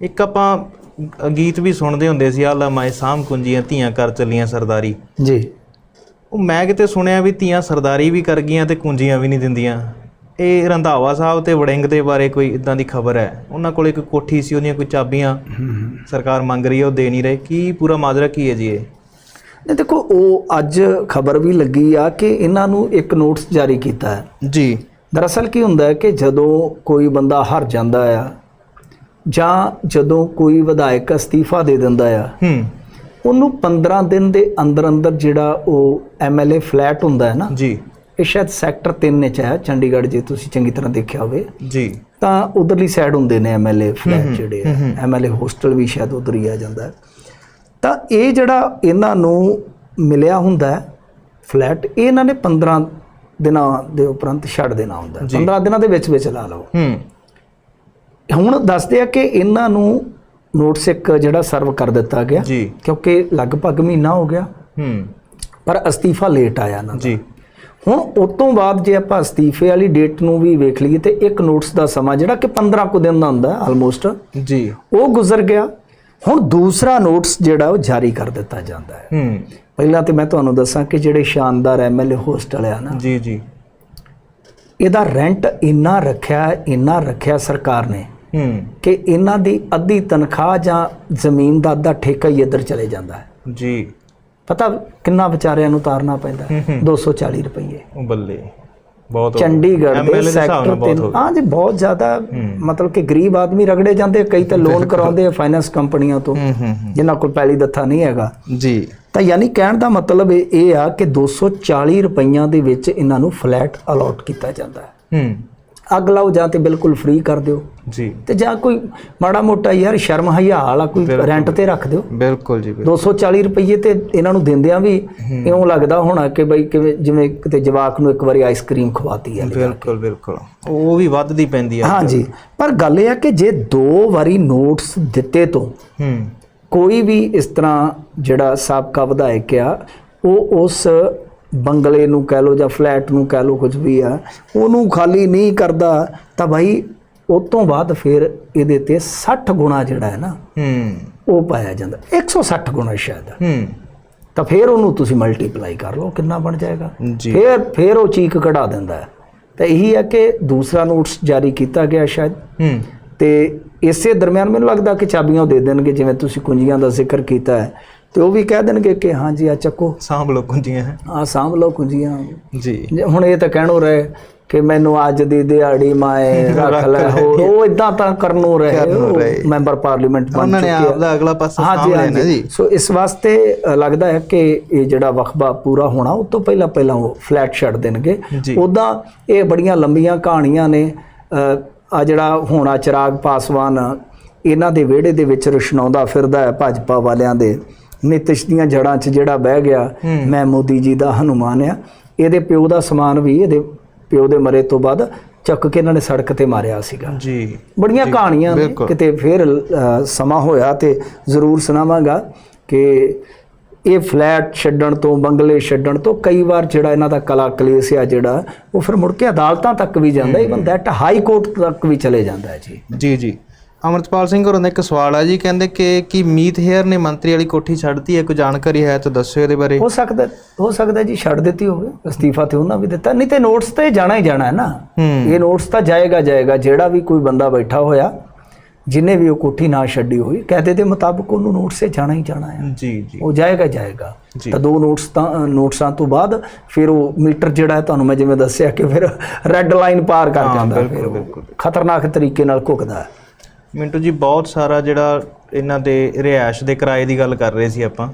ਇੱਕ ਆਪਾਂ ਗੀਤ ਵੀ ਸੁਣਦੇ ਹੁੰਦੇ ਸੀ ਆਲਾ ਮਾਏ ਸਾਮ ਕੁੰਜੀਆਂ ਧੀਆਂ ਕਰ ਚੱਲੀਆਂ ਸਰਦਾਰੀ। ਜੀ। ਉਹ ਮੈਂ ਕਿਤੇ ਸੁਣਿਆ ਵੀ ਧੀਆਂ ਸਰਦਾਰੀ ਵੀ ਕਰ ਗਈਆਂ ਤੇ ਕੁੰਜੀਆਂ ਵੀ ਨਹੀਂ ਦਿੰਦੀਆਂ। ਇਹ ਰੰਧਾਵਾ ਸਾਹਿਬ ਤੇ ਵੜਿੰਗ ਦੇ ਬਾਰੇ ਕੋਈ ਇਦਾਂ ਦੀ ਖਬਰ ਹੈ? ਉਹਨਾਂ ਕੋਲ ਇੱਕ ਕੋਠੀ ਸੀ ਉਹਦੀਆਂ ਕੋਈ ਚਾਬੀਆਂ ਸਰਕਾਰ ਮੰਗ ਰਹੀ ਹੈ ਉਹ ਦੇ ਨਹੀਂ ਰਹੇ। ਕੀ ਪੂਰਾ ਮਾਜਰਾ ਕੀ ਹੈ ਜੀ ਇਹ? ਨਹੀਂ ਦੇਖੋ ਉਹ ਅੱਜ ਖਬਰ ਵੀ ਲੱਗੀ ਆ ਕਿ ਇਹਨਾਂ ਨੂੰ ਇੱਕ ਨੋਟਿਸ ਜਾਰੀ ਕੀਤਾ ਹੈ। ਜੀ। ਦਰਅਸਲ ਕੀ ਹੁੰਦਾ ਹੈ ਕਿ ਜਦੋਂ ਕੋਈ ਬੰਦਾ ਹਾਰ ਜਾਂਦਾ ਆ ਜਾਂ ਜਦੋਂ ਕੋਈ ਵਿਧਾਇਕ ਅਸਤੀਫਾ ਦੇ ਦਿੰਦਾ ਆ ਹੂੰ। ਉਹਨੂੰ 15 ਦਿਨ ਦੇ ਅੰਦਰ ਅੰਦਰ ਜਿਹੜਾ ਉਹ ਐਮਐਲਏ ਫਲੈਟ ਹੁੰਦਾ ਹੈ ਨਾ ਜੀ। ਇਹ ਸ਼ਾਇਦ ਸੈਕਟਰ 3 ਵਿੱਚ ਹੈ ਚੰਡੀਗੜ੍ਹ ਜੇ ਤੁਸੀਂ ਚੰਗੀ ਤਰ੍ਹਾਂ ਦੇਖਿਆ ਹੋਵੇ। ਜੀ। ਤਾਂ ਉਧਰਲੀ ਸਾਈਡ ਹੁੰਦੇ ਨੇ ਐਮਐਲਏ ਫਲੈਟ ਜਿਹੜੇ ਆ। ਐਮਐਲਏ ਹੋਸਟਲ ਵੀ ਸ਼ਾਇਦ ਉਧਰ ਹੀ ਆ ਜਾਂਦਾ। ਤਾਂ ਇਹ ਜਿਹੜਾ ਇਹਨਾਂ ਨੂੰ ਮਿਲਿਆ ਹੁੰਦਾ ਹੈ ਫਲੈਟ ਇਹ ਇਹਨਾਂ ਨੇ 15 ਦਿਨਾਂ ਦੇ ਉਪਰੰਤ ਛੱਡ ਦੇਣਾ ਹੁੰਦਾ ਹੈ। 15 ਦਿਨਾਂ ਦੇ ਵਿੱਚ ਵਿੱਚ ਲਾ ਲਓ। ਹੂੰ। ਹੁਣ ਦੱਸਦੇ ਆ ਕਿ ਇਹਨਾਂ ਨੂੰ ਨੋਟਿਸ ਇੱਕ ਜਿਹੜਾ ਸਰਵ ਕਰ ਦਿੱਤਾ ਗਿਆ ਜੀ। ਕਿਉਂਕਿ ਲਗਭਗ ਮਹੀਨਾ ਹੋ ਗਿਆ। ਹੂੰ। ਪਰ ਅਸਤੀਫਾ ਲੇਟ ਆਇਆ ਦਾ। ਜੀ। ਹੁਣ ਉਸ ਤੋਂ ਬਾਅਦ ਜੇ ਆਪਾਂ ਅਸਤੀਫੇ ਵਾਲੀ ਡੇਟ ਨੂੰ ਵੀ ਵੇਖ ਲਈਏ ਤੇ ਇੱਕ ਨੋਟਿਸ ਦਾ ਸਮਾਂ ਜਿਹੜਾ ਕਿ 15 ਕੁ ਦਿਨ ਦਾ ਹੁੰਦਾ ਆਲਮੋਸਟ ਜੀ। ਉਹ ਗੁਜ਼ਰ ਗਿਆ। ਹੁਣ ਦੂਸਰਾ ਨੋਟਿਸ ਜਿਹੜਾ ਉਹ ਜਾਰੀ ਕਰ ਦਿੱਤਾ ਜਾਂਦਾ ਹੈ। ਹੂੰ। ਪਹਿਲਾਂ ਤੇ ਮੈਂ ਤੁਹਾਨੂੰ ਦੱਸਾਂ ਕਿ ਜਿਹੜੇ ਸ਼ਾਨਦਾਰ ਐਮਐਲਏ ਹੋਸਟਲ ਆ ਨਾ ਜੀ ਜੀ। ਇਹਦਾ ਰੈਂਟ ਇੰਨਾ ਰੱਖਿਆ ਇੰਨਾ ਰੱਖਿਆ ਸਰਕਾਰ ਨੇ ਹੂੰ। ਕਿ ਇਹਨਾਂ ਦੀ ਅੱਧੀ ਤਨਖਾਹ ਜਾਂ ਜ਼ਮੀਨ ਦਾ ਅੱਧਾ ਠੇਕਾ ਹੀ ਇੱਧਰ ਚਲੇ ਜਾਂਦਾ ਹੈ। ਜੀ। ਪਤਾ ਕਿੰਨਾ ਵਿਚਾਰਿਆਂ ਨੂੰ ਤਾਰਨਾ ਪੈਂਦਾ ਹੈ? ਹੂੰ, 240 ਰੁਪਏ ਬੱਲੇ ਬਹੁਤ। ਚੰਡੀਗੜ੍ਹ ਦੇ ਸੈਕਟਰ ਤਿੰਨ ਹੋ ਜੀ ਬਹੁਤ ਜ਼ਿਆਦਾ ਮਤਲਬ ਕਿ ਗਰੀਬ ਆਦਮੀ ਰਗੜੇ ਜਾਂਦੇ ਕਈ ਤਾਂ ਲੋਨ ਕਰਾਉਂਦੇ ਆ ਫਾਈਨੈਂਸ ਕੰਪਨੀਆਂ ਤੋਂ। ਜਿਨ੍ਹਾਂ ਕੋਲ ਪਹਿਲੀ ਦੱਥਾ ਨਹੀਂ ਹੈਗਾ। ਜੀ। ਤਾਂ ਯਾਨੀ ਕਹਿਣ ਦਾ ਮਤਲਬ ਇਹ ਇਹ ਆ ਕਿ 240 ਰੁਪਈਆਂ ਦੇ ਵਿੱਚ ਇਹਨਾਂ ਨੂੰ ਫਲੈਟ ਅਲਾਟ ਕੀਤਾ ਜਾਂਦਾ ਹੈ। ਹੂੰ। ਅੱਗ ਲਾਓ ਜਾਂ ਤੇ ਬਿਲਕੁਲ ਫ੍ਰੀ ਕਰ ਦਿਓ। ਜੀ। ਤੇ ਜਾਂ ਕੋਈ ਮਾੜਾ ਮੋਟਾ ਯਾਰ ਸ਼ਰਮ ਹਯਾ ਵਾਲਾ ਕੋਈ ਰੈਂਟ ਤੇ ਰੱਖ ਦਿਓ। ਬਿਲਕੁਲ ਜੀ ਬਿਲਕੁਲ। 240 ਰੁਪਏ ਤੇ ਇਹਨਾਂ ਨੂੰ ਦਿੰਦਿਆਂ ਵੀ ਇਉਂ ਲੱਗਦਾ ਹੋਣਾ ਕਿ ਬਈ ਕਿਵੇਂ ਜਿਵੇਂ ਕਿਤੇ ਜਵਾਕ ਨੂੰ ਇੱਕ ਵਾਰੀ ਆਈਸਕ੍ਰੀਮ ਖਵਾਤੀ ਹੈ ਬਿਲਕੁਲ ਬਿਲਕੁਲ। ਉਹ ਵੀ ਵੱਧਦੀ ਪੈਂਦੀ ਆ। ਹਾਂਜੀ। ਪਰ ਗੱਲ ਇਹ ਆ ਕਿ ਜੇ ਦੋ ਵਾਰੀ ਨੋਟਸ ਦਿੱਤੇ ਤੋਂ ਹੂੰ। ਕੋਈ ਵੀ ਇਸ ਤਰ੍ਹਾਂ ਜਿਹੜਾ ਸਾਬਕਾ ਵਿਧਾਇਕ ਆ ਉਹ ਉਸ ਬੰਗਲੇ ਨੂੰ ਕਹਿ ਲੋ ਜਾਂ ਫਲੈਟ ਨੂੰ ਕਹਿ ਲੋ ਕੁਝ ਵੀ ਆ ਉਹਨੂੰ ਖਾਲੀ ਨਹੀਂ ਕਰਦਾ ਤਾਂ ਭਾਈ ਉਸ ਤੋਂ ਬਾਅਦ ਫਿਰ ਇਹਦੇ ਤੇ 60 ਗੁਣਾ ਜਿਹੜਾ ਹੈ ਨਾ ਹੂੰ। ਉਹ ਪਾਇਆ ਜਾਂਦਾ। 160 ਗੁਣਾ ਸ਼ਾਇਦ। ਹੂੰ। ਤਾਂ ਫਿਰ ਉਹਨੂੰ ਤੁਸੀਂ ਮਲਟੀਪਲਾਈ ਕਰ ਲਓ ਕਿੰਨਾ ਬਣ ਜਾਏਗਾ। ਫਿਰ ਫਿਰ ਉਹ ਚੀਕ ਕਢਾ ਦਿੰਦਾ ਤਾਂ ਇਹੀ ਹੈ ਕਿ ਦੂਸਰਾ ਨੋਟਿਸ ਜਾਰੀ ਕੀਤਾ ਗਿਆ ਸ਼ਾਇਦ। ਹੂੰ। ਤੇ ਇਸੇ ਦਰਮਿਆਨ ਮੈਨੂੰ ਲੱਗਦਾ ਕਿ ਚਾਬੀਆਂ ਉਹ ਦੇ ਦੇਣਗੇ ਜਿਵੇਂ ਤੁਸੀਂ ਕੁੰਜੀਆਂ ਦਾ ਜ਼ਿਕਰ ਕੀਤਾ ਹੈ। ਤੇ ਉਹ ਵੀ ਕਹਿ ਦੇਣਗੇ ਕਿ ਹਾਂਜੀ ਆ ਚੱਕੋ। ਸਾਂਭ ਲੋ ਕੁੰਜੀਆਂ। ਹੈ ਆ ਸਾਂਭ ਲਓ ਕੁੰਜੀਆਂ। ਜੀ। ਹੁਣ ਇਹ ਤਾਂ ਕਹਿਣੋ ਰਹੇ ਕਿ ਮੈਨੂੰ ਅੱਜ ਦੀ ਦਿਹਾੜੀ ਮਾਏ ਰੱਖ ਲੈ ਹੋਰ ਉਹ ਇਦਾਂ ਤਾਂ ਕਰਨੋਂ ਰਹੇ। ਮੈਂਬਰ ਪਾਰਲੀਮੈਂਟ ਬਣ ਉਹਨਾਂ ਨੇ ਚੁੱਕੇ ਆ। ਆਪ ਦਾ ਅਗਲਾ ਪਾਸਾ ਸਾਂਭ ਲੈਣਾ ਜੀ। ਸੋ ਇਸ ਵਾਸਤੇ ਲੱਗਦਾ ਹੈ ਕਿ ਇਹ ਜਿਹੜਾ ਵਕਬਾ ਪੂਰਾ ਹੋਣਾ ਉਸ ਤੋਂ ਪਹਿਲਾਂ ਪਹਿਲਾਂ ਉਹ ਫਲੈਟ ਛੱਡ ਦੇਣਗੇ। ਉਦਾਂ ਇਹ ਬੜੀਆਂ ਲੰਬੀਆਂ ਕਹਾਣੀਆਂ ਨੇ ਆ ਜਿਹੜਾ ਹੋਣਾ ਚਿਰਾਗ ਪਾਸਵਾਨ ਇਹਨਾਂ ਦੇ ਵਿਹੜੇ ਦੇ ਵਿੱਚ ਰੁਸ਼ਨਾਉਂਦਾ ਫਿਰਦਾ ਹੈ ਭਾਜਪਾ ਵਾਲਿਆਂ ਦੇ। ਨਿਤਿਸ਼ ਦੀਆਂ ਜੜਾਂ 'ਚ ਜਿਹੜਾ ਬਹਿ ਗਿਆ ਮੈਂ ਮੋਦੀ ਜੀ ਦਾ ਹਨੂਮਾਨ ਆ। ਇਹਦੇ ਪਿਓ ਦਾ ਸਮਾਨ ਵੀ ਇਹਦੇ ਪਿਓ ਦੇ ਮਰੇ ਤੋਂ ਬਾਅਦ ਚੱਕ ਕੇ ਇਹਨਾਂ ਨੇ ਸੜਕ ਤੇ ਮਾਰਿਆ ਸੀਗਾ। ਜੀ। ਬੜੀਆਂ ਕਹਾਣੀਆਂ ਨੇ। ਕਿਤੇ ਫਿਰ ਸਮਾਂ ਹੋਇਆ ਤੇ ਜ਼ਰੂਰ ਸੁਣਾਵਾਂਗਾ ਕਿ ਇਹ ਫਲੈਟ ਛੱਡਣ ਤੋਂ ਬੰਗਲੇ ਛੱਡਣ ਤੋਂ ਕਈ ਵਾਰ ਜਿਹੜਾ ਇਹਨਾਂ ਦਾ ਕਲਾ ਕਲੇਸ਼ ਆ ਜਿਹੜਾ ਉਹ ਫਿਰ ਮੁੜ ਕੇ ਅਦਾਲਤਾਂ ਤੱਕ ਵੀ ਜਾਂਦਾ। ਇਵਨ ਦੈਟ ਹਾਈ ਕੋਰਟ ਤੱਕ ਵੀ ਚਲੇ ਜਾਂਦਾ ਹੈ ਜੀ। ਜੀ ਜੀ। ਅਮਰਤਪਾਲ ਸਿੰਘ ਹੋਰਾਂ ਦਾ ਇੱਕ ਸਵਾਲ ਹੈ ਜੀ ਕਹਿੰਦੇ ਕਿ ਕੀ ਮੀਤ ਹੇਅਰ ਨੇ ਮੰਤਰੀ ਵਾਲੀ ਕੋਠੀ ਛੱਡਤੀ ਹੈ? ਕੋਈ ਜਾਣਕਾਰੀ ਹੈ ਤਾਂ ਦੱਸਿਓ ਇਹਦੇ ਬਾਰੇ। ਹੋ ਸਕਦਾ ਹੋ ਸਕਦਾ ਜੀ ਛੱਡ ਦਿੱਤੀ ਹੋਵੇ ਅਸਤੀਫਾ ਤੇ ਉਹਨਾਂ ਵੀ ਦਿੱਤਾ ਨਹੀਂ ਤੇ ਨੋਟਸ ਤੇ ਜਾਣਾ ਹੀ ਜਾਣਾ ਹੈ ਨਾ। ਇਹ ਨੋਟਸ ਤਾਂ ਜਾਏਗਾ ਜਾਏਗਾ ਜਿਹੜਾ ਵੀ ਕੋਈ ਬੰਦਾ ਬੈਠਾ ਹੋਇਆ ਜਿਨੇ ਵੀ ਉਹ ਕੋਠੀ ਨਾ ਛੱਡੀ ਹੋਈ ਕਾਇਦੇ ਦੇ ਮੁਤਾਬਕ ਉਹਨੂੰ ਨੋਟਸ ਤੇ ਜਾਣਾ ਹੀ ਜਾਣਾ ਹੈ। ਜੀ ਜੀ। ਉਹ ਜਾਏਗਾ ਜਾਏਗਾ। ਤਾਂ ਦੋ ਨੋਟਸ ਤਾਂ ਨੋਟਸਾਂ ਤੋਂ ਬਾਅਦ ਫਿਰ ਉਹ ਮੀਟਰ ਜਿਹੜਾ ਹੈ ਤੁਹਾਨੂੰ ਮੈਂ ਜਿਵੇਂ ਦੱਸਿਆ ਕਿ ਫਿਰ ਰੈੱਡ ਲਾਈਨ ਪਾਰ ਕਰ ਜਾਂਦਾ ਫਿਰ। ਖਤਰਨਾਕ ਤਰੀਕੇ ਨਾਲ ਘੁਕਦਾ ਹੈ। ਮਿੰਟੂ ਜੀ, ਬਹੁਤ ਸਾਰਾ ਜਿਹੜਾ ਇਹਨਾਂ ਦੇ ਰਿਹਾਇਸ਼ ਦੇ ਕਿਰਾਏ ਦੀ ਗੱਲ ਕਰ ਰਹੇ ਸੀ ਆਪਾਂ।